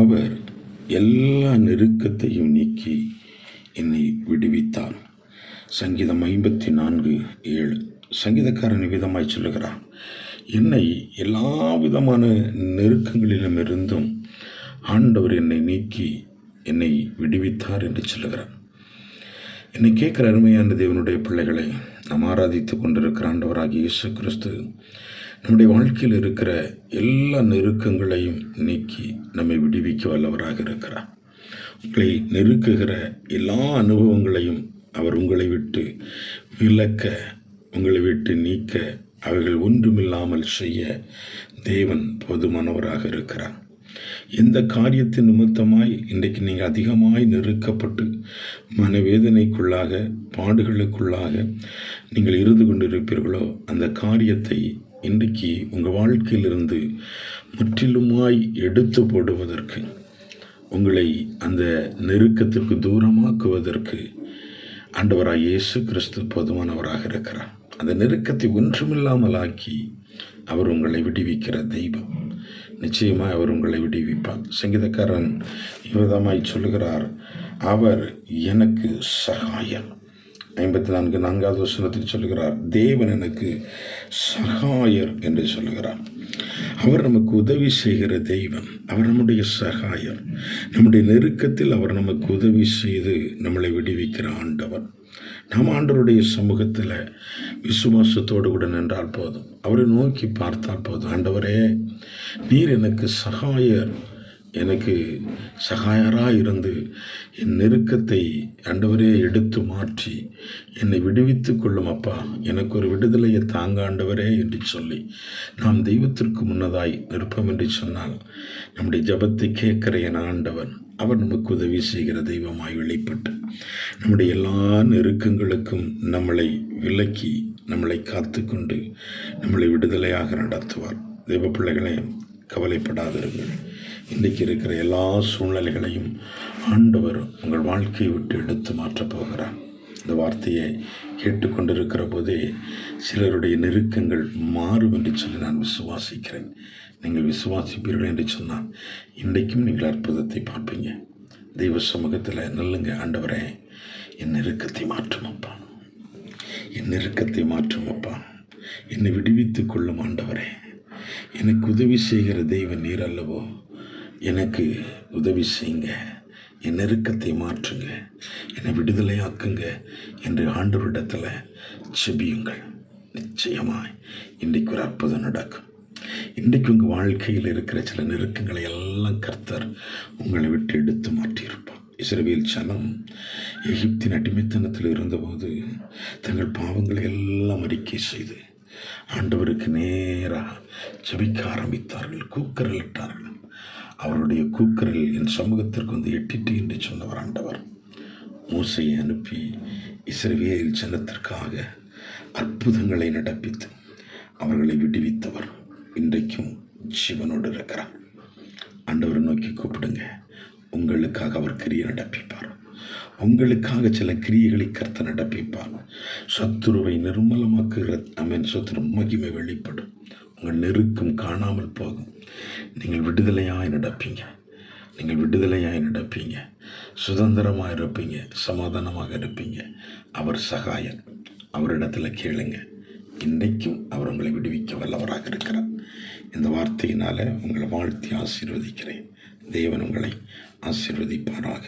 அவர் எல்லா நெருக்கத்தையும் நீக்கி என்னை விடுவித்தார். சங்கீதம் ஐம்பத்தி நான்கு ஏழு. சங்கீதக்காரன் விதமாய் சொல்லுகிறார் என்னை எல்லா விதமான நெருக்கங்களிலும் இருந்தும் ஆண்டவர் என்னை நீக்கி என்னை விடுவித்தார் என்று சொல்லுகிறார் என்னை கேட்குற அருமையான தேவனுடைய பிள்ளைகளை நாம் ஆராதித்து கொண்டிருக்கிற ஆண்டவராகிய இயேசு கிறிஸ்து நம்முடைய வாழ்க்கையில் இருக்கிற எல்லா நெருக்கங்களையும் நீக்கி நம்மை விடுவிக்க வல்லவராக இருக்கிறார். உங்களை நெருக்குகிற எல்லா அனுபவங்களையும் அவர் உங்களை விட்டு விலக்க உங்களை விட்டு நீக்க அவைகள் ஒன்றுமில்லாமல் செய்ய தேவன் போதுமானவராக இருக்கிறார். எந்த காரியத்தின் நிமித்தமாய் இன்றைக்கு நீங்கள் அதிகமாய் நெருக்கப்பட்டு மனவேதனைக்குள்ளாக பாடுகளுக்குள்ளாக நீங்கள் இருந்து கொண்டிருப்பீர்களோ அந்த காரியத்தை இன்றைக்கு உங்கள் வாழ்க்கையிலிருந்து முற்றிலுமாய் எடுத்து போடுவதற்கு உங்களை அந்த நெருக்கத்திற்கு தூரமாக்குவதற்கு ஆண்டவராக இயேசு கிறிஸ்து போதுமானவராக இருக்கிறார். அந்த நெருக்கத்தை ஒன்றுமில்லாமல் ஆக்கி அவர் உங்களை விடுவிக்கிற தெய்வம். நிச்சயமாக அவர் உங்களை விடுவிப்பார். சங்கீதக்காரன் விதமாய் சொல்லுகிறார் அவர் எனக்கு சகாயம். ஐம்பத்தி நான்கு நான்காவது வசனத்தில் சொல்கிறார் தேவன் எனக்கு சகாயர் என்று சொல்லுகிறார். அவர் நமக்கு உதவி செய்கிற தெய்வன் அவர் நம்முடைய சகாயர். நம்முடைய நெருக்கத்தில் அவர் நமக்கு உதவி செய்து நம்மளை விடுவிக்கிற ஆண்டவர். நாம் ஆண்டவருடைய சமூகத்தில் விசுவாசத்தோடு கூட நின்றால் போதும். அவரை நோக்கி பார்த்தால் போதும். ஆண்டவரே நீர் எனக்கு சகாயர். எனக்கு சகாயராக இருந்து என் நெருக்கத்தை ஆண்டவரே எடுத்து மாற்றி என்னை விடுவித்து கொள்ளும் அப்பா. எனக்கு ஒரு விடுதலையை தாங்க ஆண்டவரே என்று சொல்லி நாம் தெய்வத்திற்கு முன்னதாய் நிற்போம் என்று சொன்னால் நம்முடைய ஜபத்தை கேட்கிற என் ஆண்டவன் அவர் நமக்கு உதவி செய்கிற தெய்வமாய் வெளிப்பட்டு நம்முடைய எல்லா நெருக்கங்களுக்கும் நம்மளை விலக்கி நம்மளை காத்துக்கொண்டு நம்மளை விடுதலையாக நடத்துவார். தெய்வ பிள்ளைகளையும் கவலைப்படாதிருங்கள். இன்றைக்கு இருக்கிற எல்லா சூழ்நிலைகளையும் ஆண்டவர் உங்கள் வாழ்க்கையை விட்டு எடுத்து மாற்றப் போகிறார். இந்த வார்த்தையை கேட்டுக்கொண்டிருக்கிற போதே சிலருடைய நெருக்கங்கள் மாறும் என்று சொல்லி நான் விசுவாசிக்கிறேன். நீங்கள் விசுவாசிப்பீர்கள் என்று சொன்னால் இன்றைக்கும் நீங்கள் அற்புதத்தை பார்ப்பீங்க. தெய்வ சமூகத்தில் நல்லுங்க ஆண்டவரே என் நெருக்கத்தை மாற்றும் அப்பா. என் நெருக்கத்தை மாற்றும் அப்பா. என்னை விடுவித்துக் கொள்ளும் ஆண்டவரே. எனக்கு உதவி செய்கிற தெய்வ நீர் அல்லவோ? எனக்கு உதவி செய்யுங்க. என் நெருக்கத்தை மாற்றுங்க. என்னை விடுதலையாக்குங்க என்று ஆண்டவரிடத்தில் செபியுங்கள். நிச்சயமாய் இன்றைக்கு ஒரு அற்புதம் நடக்கும். இன்றைக்கு உங்கள் வாழ்க்கையில் இருக்கிற சில நெருக்கங்களை எல்லாம் கர்த்தர் உங்களை விட்டு எடுத்து மாற்றியிருப்பார். இஸ்ரவேல் சனம் எகிப்தின் அடிமைத்தனத்தில் இருந்தபோது தங்கள் பாவங்களை எல்லாம் அறிக்கை செய்து ஆண்டவருக்கு நேராக ஜபிக்க ஆரம்பித்தார்கள் கூக்கரலிட்டார்கள். அவருடைய கூக்குரல் என் சமூகத்திற்கு வந்து எட்டிட்டு என்று சொன்னவர் ஆண்டவர். மூசையை அனுப்பி இஸ்ரவேல் ஜனத்திற்காக அற்புதங்களை நடப்பித்து அவர்களை விடுவித்தவர் இன்றைக்கும் ஜீவனோடு இருக்கிறார். ஆண்டவரை நோக்கி கூப்பிடுங்க. உங்களுக்காக அவர் கிரியை நடப்பிப்பார். உங்களுக்காக சில கிரியைகளை கர்த்த நடப்பிப்பார். சத்துருவை நிர்மலமாக்குகிற அமேன் சத்துரு மகிமை வெளிப்படும். உங்கள் நெருக்கம் காணாமல் போகும். நீங்கள் விடுதலையாக நடப்பீங்க. நீங்கள் விடுதலையாக நடப்பீங்க. சுதந்திரமாக இருப்பீங்க. சமாதானமாக இருப்பீங்க. அவர் சகாயன். அவரிடத்தில் கேளுங்க. இன்றைக்கும் அவர் உங்களை விடுவிக்க வல்லவராக இருக்கிறார். இந்த வார்த்தையினால் உங்களை வாழ்த்தி ஆசீர்வதிக்கிறேன். தேவன் உங்களை ஆசீர்வதிப்பாராக.